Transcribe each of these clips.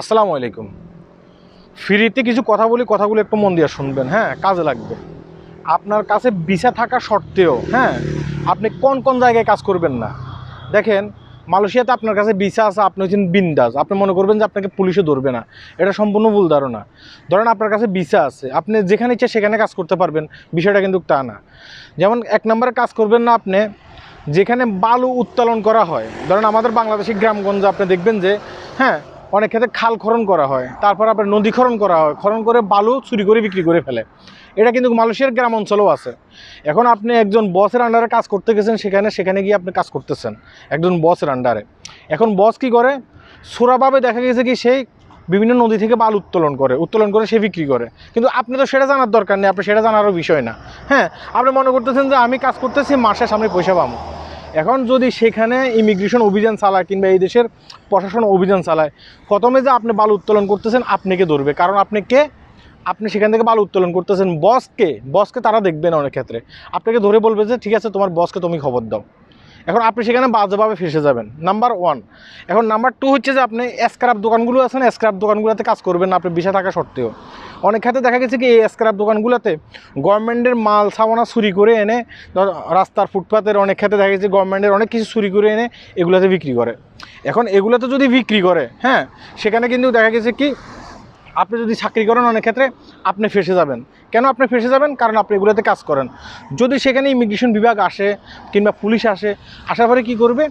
আসসালামু আলাইকুম। ফ্রিতে কিছু কথা বলি, কথাগুলো একটু মন দিয়ে শুনবেন হ্যাঁ? কাজে লাগবে। আপনার কাছে ভিসা থাকা সত্ত্বেও হ্যাঁ? আপনি কোন কোন জায়গায় কাজ করবেন না? দেখেন, মালয়েশিয়াতে আপনার কাছে ভিসা আছে, আপনি হচ্ছেন বিন্দাস। আপনি মনে করবেন যে আপনাকে পুলিশে ধরবে না। এটা সম্পূর্ণ ভুল ধারণা। ধরেন আপনার কাছে ভিসা আছে, আপনি যেখানে ইচ্ছে সেখানে কাজ করতে পারবেন, বিষয়টা কিন্তু তা না। যেমন এক নম্বরে কাজ করবেন না আপনি, যেখানে বালু উত্তোলন করা হয়। ধরেন আমাদের বাংলাদেশি গ্রামগঞ্জে আপনি দেখবেন যে হ্যাঁ অনেক ক্ষেত্রে খাল খরণ করা হয়, তারপর আপনার নদী খনন করা হয়, খনন করে বালু চুরি করে বিক্রি করে ফেলে। এটা কিন্তু মালয়েশিয়ার গ্রাম অঞ্চলেও আছে। এখন আপনি একজন বসের আন্ডারে কাজ করতে গেছেন, সেখানে সেখানে গিয়ে আপনি কাজ করতেছেন, একজন বসের আন্ডারে এখন বস কি করে? সোরাভাবে দেখা গেছে কি, সেই বিভিন্ন নদী থেকে বাল উত্তোলন করে উত্তোলন করে সে বিক্রি করে। কিন্তু আপনি তো সেটা জানার দরকার নেই, আপনি সেটা জানারও বিষয় না। হ্যাঁ আপনি মনে করতেছেন যে আমি কাজ করতেছি মাসে সামনে পয়সা পাবো। এখন যদি সেখানে ইমিগ্রেশন অভিযান চালায় কিংবা এই দেশের প্রশাসন অভিযান চালায়, প্রথমে যে আপনি বালু উত্তোলন করতেছেন আপনাকে ধরবে? কারণ আপনি কে? আপনি সেখান থেকে বালু উত্তোলন করতেছেন। বসকে বসকে তারা দেখবে না অনেক ক্ষেত্রে। আপনাকে ধরে বলবে যে, ঠিক আছে, তোমার বসকে তুমি খবর দাও। এখন আপনি সেখানে বাজেভাবে ফেসে যাবেন। নাম্বার ওয়ান এখন নাম্বার টু হচ্ছে যে, আপনি স্ক্র্যাপ দোকানগুলো আছেন না স্ক্র্যাপ দোকানগুলোতে কাজ করবেন না, আপনি বিষা থাকা সত্ত্বেও। অনেক ক্ষেত্রে দেখা গেছে কি, এই স্ক্র্যাপ দোকানগুলোতে গভর্নমেন্টের মাল সামানা চুরি করে এনে রাস্তার ফুটপাতের অনেক ক্ষেত্রে দেখা গেছে গভর্নমেন্টের অনেক কিছু চুরি করে এনে এগুলোতে বিক্রি করে। এখন এগুলোতে যদি বিক্রি করে হ্যাঁ সেখানে কিন্তু দেখা গেছে কি, আপনি যদি চাকরি করেন অনেক ক্ষেত্রে আপনি ফেসে যাবেন। কেন আপনি ফেসে যাবেন? কারণ আপনি এগুলোতে কাজ করেন। যদি সেখানে ইমিগ্রেশন বিভাগ আসে কিংবা পুলিশ আসে, আসার পরে কী করবে?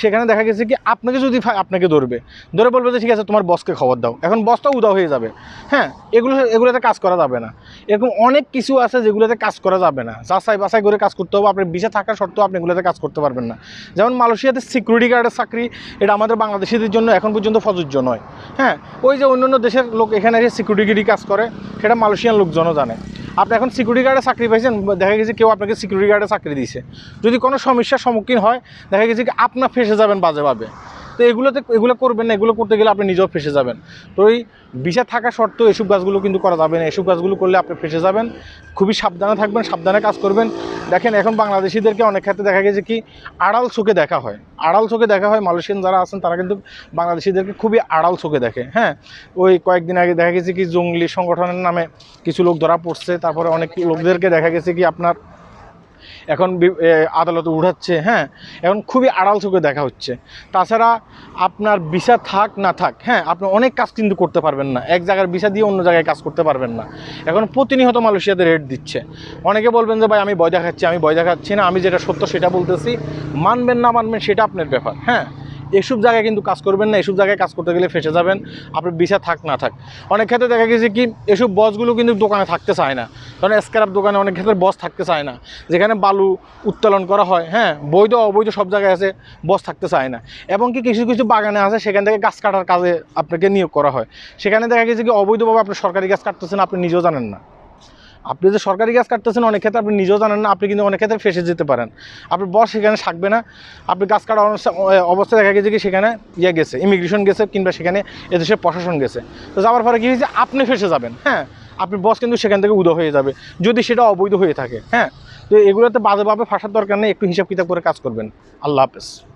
সেখানে দেখা গেছে কি আপনাকে যদি আপনাকে ধরবে, ধরে বলবে যে, ঠিক আছে, তোমার বসকে খবর দাও। এখন বসটা উদাও হয়ে যাবে। হ্যাঁ এগুলো, এগুলোতে কাজ করা যাবে না। এরকম অনেক কিছু আছে যেগুলোতে কাজ করা যাবে না। যাচাই বাছাই করে কাজ করতে হবে। আপনার বিষে থাকা সত্ত্বেও আপনি এগুলোতে কাজ করতে পারবেন না। যেমন মালয়েশিয়াতে সিকিউরিটি গার্ডের চাকরি, এটা আমাদের বাংলাদেশিদের জন্য এখন পর্যন্ত প্রযোজ্য নয়। হ্যাঁ ওই যে অন্য অন্য দেশের লোক এখানে এসে সিকিউরিটি গার্ডই কাজ করে, সেটা মালয়েশিয়ান লোকজনও জানে। আপনি এখন সিকিউরিটি গার্ডে চাকরি পাইছেন, দেখা গেছে কেউ আপনাকে সিকিউরিটি গার্ডে চাকরি দিয়েছে যদি কোনো সমস্যার সম্মুখীন হয়, দেখা গেছে কি আপনার ফেসে যাবেন বাজেভাবে। তো এগুলোতে এগুলো করবেন না, এগুলো করতে গেলে আপনি নিজেও ফেসে যাবেন। তো এই বিষা থাকা সত্ত্বেও এসব গাছগুলো কিন্তু করা যাবে না। এসব গাছগুলো করলে আপনি ফেসে যাবেন। খুবই সাবধানে থাকবেন, সাবধানে কাজ করবেন। দেখেন, এখন বাংলাদেশিদেরকে অনেক ক্ষেত্রে দেখা গেছে কি, আড়াল চোখে দেখা হয়। আড়াল চোখে দেখা হয়, মালয়েশিয়ান যারা আছেন, তারা কিন্তু বাংলাদেশিদেরকে খুবই আড়াল চোখে দেখে হ্যাঁ? ওই কয়েকদিন আগে দেখা গেছে কি, জঙ্গলি সংগঠনের নামে কিছু লোক ধরা পড়ছে। তারপরে অনেক লোকদেরকে দেখা গেছে কি, আপনার এখন আদালত উঠাচ্ছে হ্যাঁ? এখন খুবই আড়াল চোখে দেখা হচ্ছে। তাছাড়া আপনার ভিসা থাক না থাক হ্যাঁ আপনি অনেক কাজ কিন্তু করতে পারবেন না। এক জায়গার ভিসা দিয়ে অন্য জায়গায় কাজ করতে পারবেন না। এখন প্রতিনিয়ত মালয়েশিয়াতে রেট দিচ্ছে। অনেকে বলবেন যে, ভাই, আমি ভয় দেখাচ্ছি, আমি ভয় দেখাচ্ছি না, আমি যেটা সত্য সেটা বলতেছি। মানবেন না মানবেন, সেটা আপনার ব্যাপার হ্যাঁ? এসব জায়গায় কিন্তু কাজ করবেন না, এসব জায়গায় কাজ করতে গেলে ফেসে যাবেন, আপনার বিষা থাক না থাক। অনেক ক্ষেত্রে দেখা গেছে কি, এসব বসগুলো কিন্তু দোকানে থাকতে চায় না। কারণ স্ক্র্যাপ দোকানে অনেক ক্ষেত্রে বস থাকতে চায় না। যেখানে বালু উত্তোলন করা হয় হ্যাঁ বৈধ, অবৈধ সব জায়গায় আছে, বস থাকতে চায় না। এবং কি কিছু কিছু বাগানে আছে, সেখান থেকে গাছ কাটার কাজে আপনাকে নিয়োগ করা হয়। সেখানে দেখা গেছে কি, অবৈধভাবে আপনি সরকারি গাছ কাটতেছেন, আপনি নিজেও জানেন না। আপনি যে সরকারি গাছ কাটতেছেন, অনেক ক্ষেত্রে আপনি নিজেও জানেন না, আপনি কিন্তু অনেক ক্ষেত্রে ফেসে যেতে পারেন। আপনার বস সেখানে থাকবে না, আপনি গাছ কাটা অবস্থা- দেখা গেছে কি সেখানে ইয়ে গেছে ইমিগ্রেশন গেছে কিংবা সেখানে এদেশের প্রশাসন গেছে। তো যাওয়ার পরে কী হয়েছে? আপনি ফেসে যাবেন হ্যাঁ? আপনি বস কিন্তু সেখান থেকে উদয় হয়ে যাবে, যদি সেটা অবৈধ হয়ে থাকে হ্যাঁ? তো এগুলোতে বাজেভাবে ফাঁসার দরকার নেই, একটু হিসাব কিতাব করে কাজ করবেন। আল্লাহ হাফেজ।